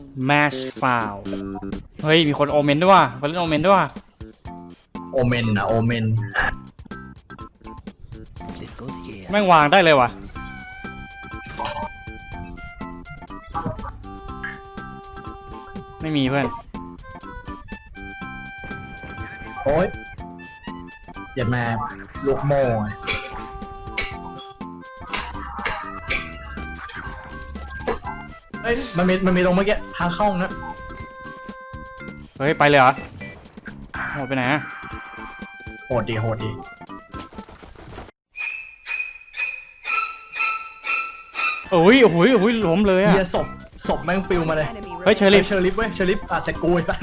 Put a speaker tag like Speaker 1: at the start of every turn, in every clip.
Speaker 1: long.
Speaker 2: match foul เฮ้ย มีคนโอเมนด้วยว่ะคนเล่นโอเมนด้วยว่ะ
Speaker 3: โอเมนนะโอเมน
Speaker 1: This goes here.
Speaker 2: แม่งวางได้เลยว่ะ ไม่มีเพื่อน
Speaker 3: โอ้ยอย่าแม่ลูกโม่ไง เอ้ยมันมีมันมีตรงเมื่อกี้ทางเข้านะ
Speaker 2: เฮ้ย ไปเลยเหรอโหดไปไหนอะ
Speaker 3: โหดดีโหดดี
Speaker 2: โอ้ยโอ้ยโอ้ยล้มเลยอะ
Speaker 3: เฮียศพศพแม่งปิวมาเลย
Speaker 1: Enemy
Speaker 2: เฮ้ยเชอรี่
Speaker 3: เชอริฟเว้ยเชอริฟอาจจะกูไอ้สัส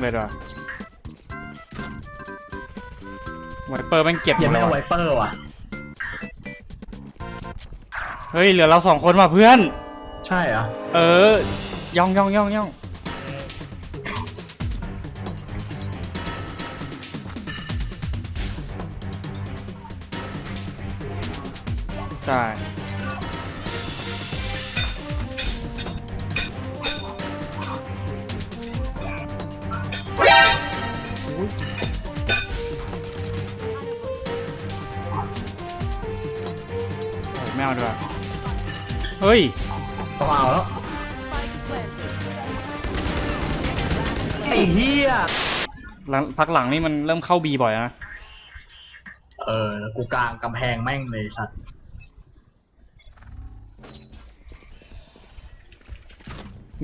Speaker 2: เลยด้วยไวเปอร์แม่งเก็บหม
Speaker 3: อย่า
Speaker 2: ด
Speaker 3: แม่งไว
Speaker 2: ว่ะ
Speaker 3: เปอร์ว่ะ
Speaker 2: เฮ้ย เหลือเราสองคนว่ะเพื่อน
Speaker 3: ใช่เหรอ
Speaker 2: เออย่องย่องย่องย่องใช่โอ้ยไม่เอาดีกว่าเฮ้ย
Speaker 3: ต้องเอาแล้วไอ้เฮีย
Speaker 2: หลังพักหลังนี่มันเริ่มเข้าบีบ่อยนะ
Speaker 3: เออกูกลางกำแพงแม่งเลยสัตว์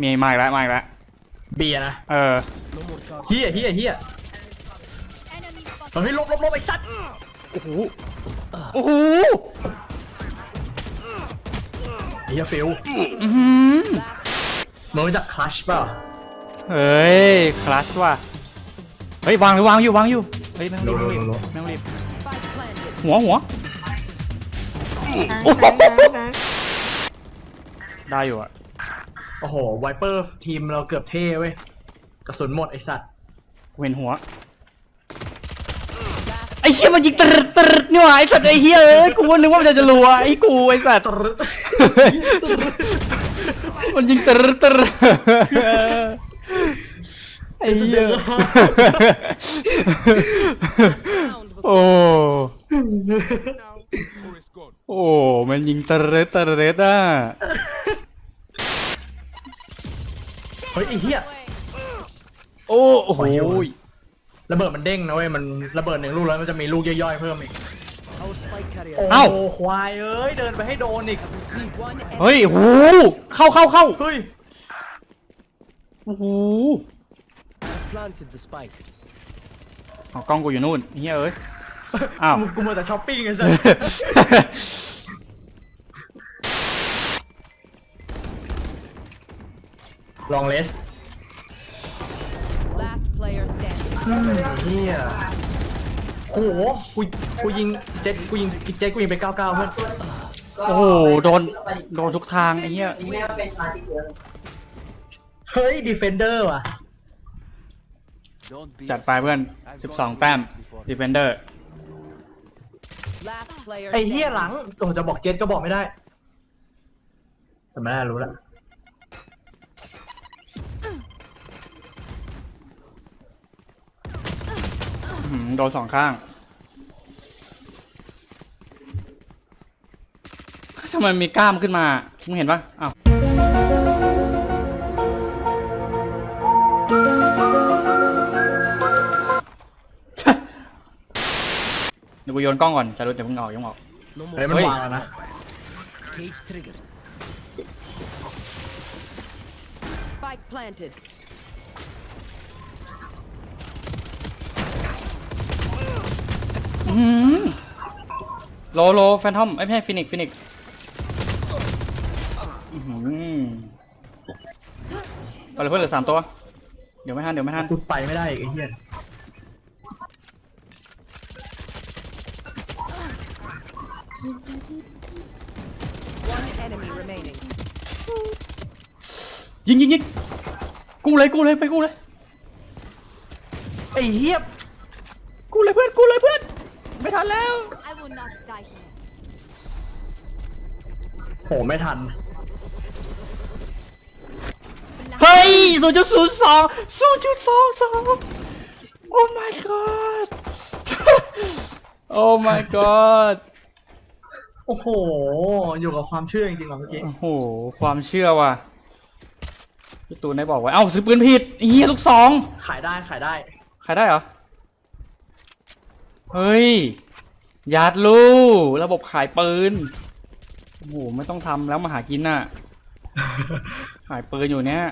Speaker 2: มีมาอีกแล้วมาอีกแล้ว
Speaker 3: เบียร์นะ
Speaker 2: เออ
Speaker 1: No more talk.
Speaker 3: เฮียเฮียเฮียเฮ้ยลบลบลบไอ้สัตว์
Speaker 2: โอ้โห โอ้โห
Speaker 3: ไอ้ เฮียฟิล
Speaker 2: อื้อหือ
Speaker 3: มึงรู้จักคลัชเปล่า
Speaker 2: เฮ้ยคลัชว่ะเฮ้ยวางหรือวางอยู่วางอยู่เฮ้ยแม่งรีบ
Speaker 3: รู้
Speaker 2: แม่งรีบ
Speaker 3: รู้รู้
Speaker 2: แม่งรีบ
Speaker 1: Spike planted.
Speaker 2: หัวหัวโอ้โหได้อยู่อะ
Speaker 3: โอ้โหไวเปอร์ทีมเราเกือบเท่เว้ยกระสุนหมดไอ้สัตว์
Speaker 2: กูเห็นหัว ไอ้เหี้ยมันยิงตรึดตรึดนี่หว่าไอ้สัตว์ไอ้เหี้ยเอ้ยกูนึกว่ามันจะจะรัวไอ้กูไอ้สัตว์มันยิงตรึดตรึดไอ้เหี้ยโอ้โอ้มันยิงตะเรดตะเรดอะ
Speaker 3: เฮ้ยไอ้เฮีย
Speaker 2: โอ้โอ้โห
Speaker 3: ระเบิดมันเด้งนะเว้ยมันระเบิดหนึ่งลูกแล้วมันจะมีลูกย่อยๆเพิ่มอีก
Speaker 1: Our spike carrier.
Speaker 3: โอ้โหควายเอ้ยเดินไปให้โดนอีก
Speaker 1: One enemy.
Speaker 2: เฮ้ยโอ้โหเข้าเข้าเข้า
Speaker 3: เฮ้ย
Speaker 2: โอ้โห
Speaker 1: Planted the spike.
Speaker 2: เอากล้องกูอยู่นู่นเฮ้ยเอ้ย อ้าว
Speaker 3: กูกูมาแต่ช้อปปิ้งไอ้สัสลองเลส
Speaker 1: standing.
Speaker 3: เฮียโหกูกูยิงเจ็ตกูยิงเจ็ตกูยิงไป99เพื่อน
Speaker 2: โอ้โหโดนโดนทุกทางไอ้เหี้ย
Speaker 3: เฮ้ยดีเฟนเดอร์ว่ะ
Speaker 4: Don't be
Speaker 2: จัดไปเพื่อน 12 แต้ม Defender
Speaker 1: Last player
Speaker 3: ไอ้เฮีย
Speaker 1: standing.
Speaker 3: หลังโอ้จะบอกเจ็ตก็บอกไม่ได้ แต่ไม่ได้รู้แล้ว
Speaker 2: โดนสองข้างทำไมมีกล้ามขึ้นมา มึงเห็นปะอ้าวเดี๋ยวกูโยนกล้องก่อนจะรู้เดี๋ยวมึงออกยังออก
Speaker 1: No
Speaker 3: เฮ้ย
Speaker 1: more
Speaker 3: มัน
Speaker 2: เฮ้ย
Speaker 3: วางแล้วนะ
Speaker 1: cage trigger. Spike planted.
Speaker 2: อื้อหือโลโลแฟนทอมไม่ใช่ฟินิกฟินิกเอาเลยเพื่อนเหลือสามตัว เดี๋ยวไม่ทันเดี๋ยวไม่ทัน
Speaker 3: กูไปไม่ได้อีกไอ้เฮีย
Speaker 1: One enemy remaining.
Speaker 2: ยิงยิงยิงกูเลยกูเลยไปกูเลย
Speaker 3: ไอ้เฮีย
Speaker 2: กูเลยเพื่อนกูเลยเพื่อน ไม่ทันแล้ว
Speaker 5: I will not die here.
Speaker 3: โหไม่ทัน
Speaker 2: ศูนย์จุดศูนย์สองศูนย์จุดสองสองโอ้ my god โอ้ my god
Speaker 3: โอ้โห อยู่กับความเชื่อจริงๆเหรอเมื่อกี้
Speaker 2: โอ้โห ความเชื่อว่ะพี่ตูนได้บอกไว้ เอ้าซื้อปืนผิดเฮียลูกสอง
Speaker 3: ขายได้ขายได้
Speaker 2: ขายได้เหรอ เฮ้ย ยาดลูระบบขายปืน โอ้โห ไม่ต้องทำแล้วมาหากินน่ะ ขายปืนอยู่เนี้ย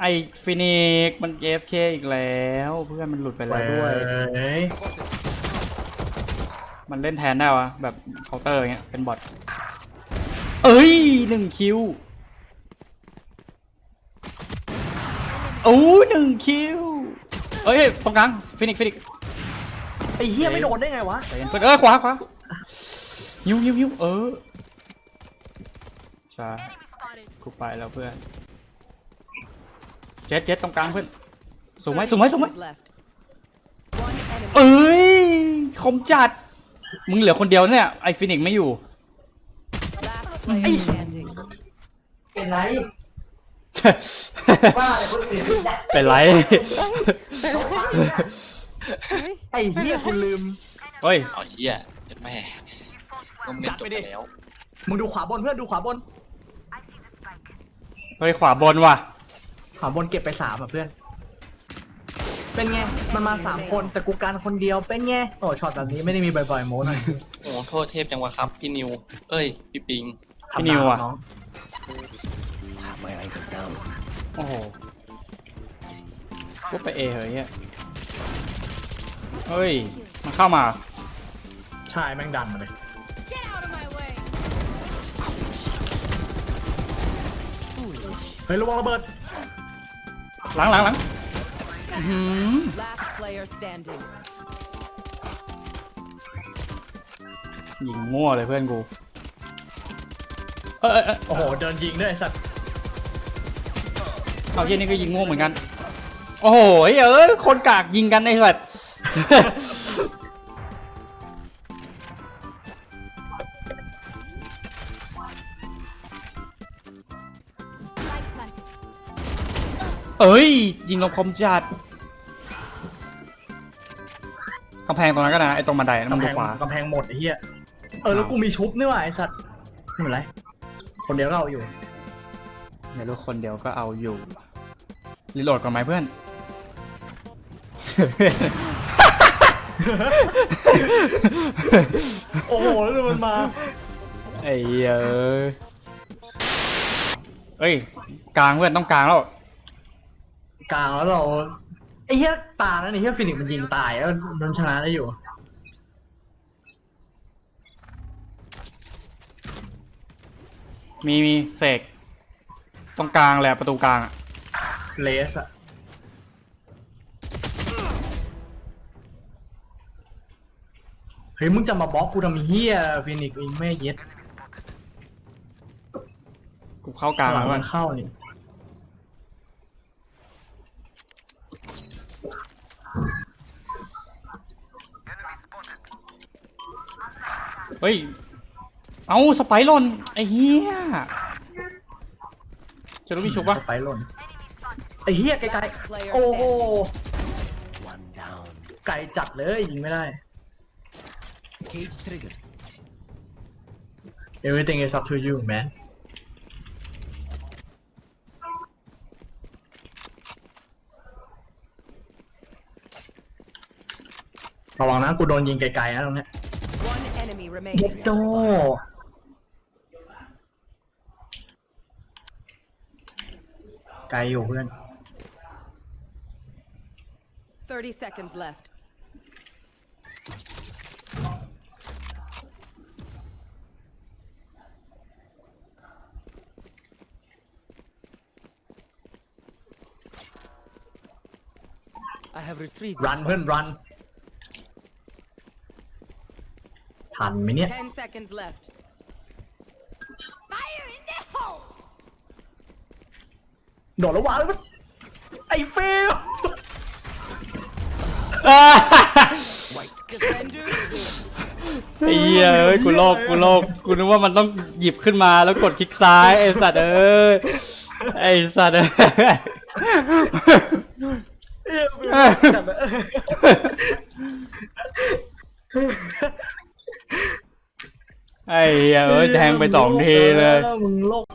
Speaker 2: ไอฟินิกซ์มัน AFK อีกแล้ว เพื่อนมันหลุดไปแล้วด้วย
Speaker 3: เฮ้ย
Speaker 2: มันเล่นแทนได้วะ แบบเคาน์เตอร์อย่างเงี้ย เป็นบอท เอ้ยหนึ่งคิว โอ้หนึ่งคิว เอ้ยตรงกลางฟินิกฟินิก
Speaker 3: ไอ้เฮียไม่โดนได้ไงวะ
Speaker 2: ใจเย็นเอ้ยขวาขวาหิวหิวหิวเออช้ากูไปแล้วเพื่อนเจ็ดเจ็ดตรงกลางเพื่อนสูงไหมสูงไหมสูงไหม
Speaker 1: Seconds left. One enemy.
Speaker 2: เอ้ยคมจัด มึงเหลือคนเดียวเนี่ยไอฟินิกซ์ไม่อยู่
Speaker 1: Last player standing.
Speaker 3: เป็นไร
Speaker 2: เป็นไร
Speaker 3: ไอ้เฮียคุณลืม
Speaker 2: เฮ้ย
Speaker 5: อ๋อเหี้ยเจ็ดแม่ต้องเล่น
Speaker 3: จัด
Speaker 5: จบ
Speaker 3: ไป
Speaker 5: ไป
Speaker 3: ดิ
Speaker 5: แล้ว
Speaker 3: มึงดูขวาบนเพื่อนดูขวาบน
Speaker 2: เฮ้ย ขวาบนว่ะ
Speaker 3: ขวาบนเก็บไปสามอะเพื่อน เป็นไง มันมาสามคนแต่กูการคนเดียวเป็นไง โอ้ช็อตแบบนี้ไม่ได้มีบ่อยๆโม้หน่อย
Speaker 5: โอ้โทษเทพจังวะครับ พี่นิว เอ้ย พี่ปิง
Speaker 2: พี่นิวอะ
Speaker 3: น้อง
Speaker 2: โอ้โหกูไปเอเหยเนี่ยเฮ้ย มันเข้ามา
Speaker 3: ใช่แม่งดันมาเลยเฮ้ยระวังระเบิด
Speaker 2: หลังหลังหลังอื้อหือ
Speaker 1: Last player standing.
Speaker 2: ยิงมั่วเลยเพื่อนกู เอยเอยเอย
Speaker 3: โอ้โหเดินยิงด้วยไอ้สัตว์
Speaker 2: เอาเย็นนี่ก็ยิงมั่วเหมือนกัน โอ้โหเอ้ยคนกากยิงกันไอ้สัตว์เอ้ย ยิงลงคมจัดกำแพงตรงนั้นก็นะไอ้ตรงบันไดนั่นมัน
Speaker 3: กำแพ
Speaker 2: ดู
Speaker 3: ง
Speaker 2: ขวากำ
Speaker 3: แพงหมดไอ้เหี้ย เออแล้วกูมีชุบนี่หว่าไอ้สัตว์ไม่เป็นไร คนเดียวก็เอาอยู่
Speaker 2: เดี๋ยวลูกคนเดียวก็เอาอยู่ รีโหลดก่อนไหมเพื่อน
Speaker 3: โอ้โห แล้วดูมันมา
Speaker 2: ไอ้เหี้ยเอ้ยเอ้ยกลางเพื่อนต้องกลางแล้ว
Speaker 3: กลางแล้วเราไอ้เหี้ยตานั่นไอ้เหี้ยฟินิกซ์มันยิงตายแล้วมันชนะได้อยู่
Speaker 2: มีมีเสกตรงกลางแหละประตูกลางอะ
Speaker 3: เลสอะเฮ้ยมึงจะมาบล็อกกูทำเฮียฟินิกซ์เองไม่เย็ด
Speaker 2: กูเข้ากลาง
Speaker 3: หลั
Speaker 2: แล้ว
Speaker 3: ง
Speaker 2: เพื่
Speaker 3: มั
Speaker 2: อน
Speaker 3: นเข้านี่
Speaker 2: เฮ้ย เอาสไปร์หล่นไอ้เหี้ยจะรู้มีชุบปะ
Speaker 3: ไปหล่นไอ้เฮียไกล
Speaker 1: player
Speaker 3: ๆโอ้โห
Speaker 1: standing.
Speaker 3: ไกลจัดเลยยิงไม่ได้
Speaker 4: Cage trigger.
Speaker 3: everything is up to you man ระวังนะกูโดนยิงไกลๆนะตรงเนี้ย
Speaker 1: One enemy
Speaker 3: เย็ด
Speaker 1: remaining.
Speaker 3: โดไกลอยู่เพื่อน
Speaker 1: 30 seconds left.
Speaker 4: I have retrieved
Speaker 3: รันเพื่อนรันทันไหมเนี่ย
Speaker 1: 10 seconds left.
Speaker 3: โดดแล้ววางเลยมันไอ้เฟล
Speaker 1: Defenders win.
Speaker 2: ไอ้เหี้ยเอ้ยกูโลกกูโลกกูนึกว่ามันต้องหยิบขึ้นมาแล้วกดคลิกซ้ายไอ้สัตว์เอ้ยไอ้สัตว์เอ้ย
Speaker 3: เอ้เอ้ยจัดอะ
Speaker 2: ไอ้เหี้ยเอ้ยแทงไปสองทีเลย
Speaker 3: มึงโลก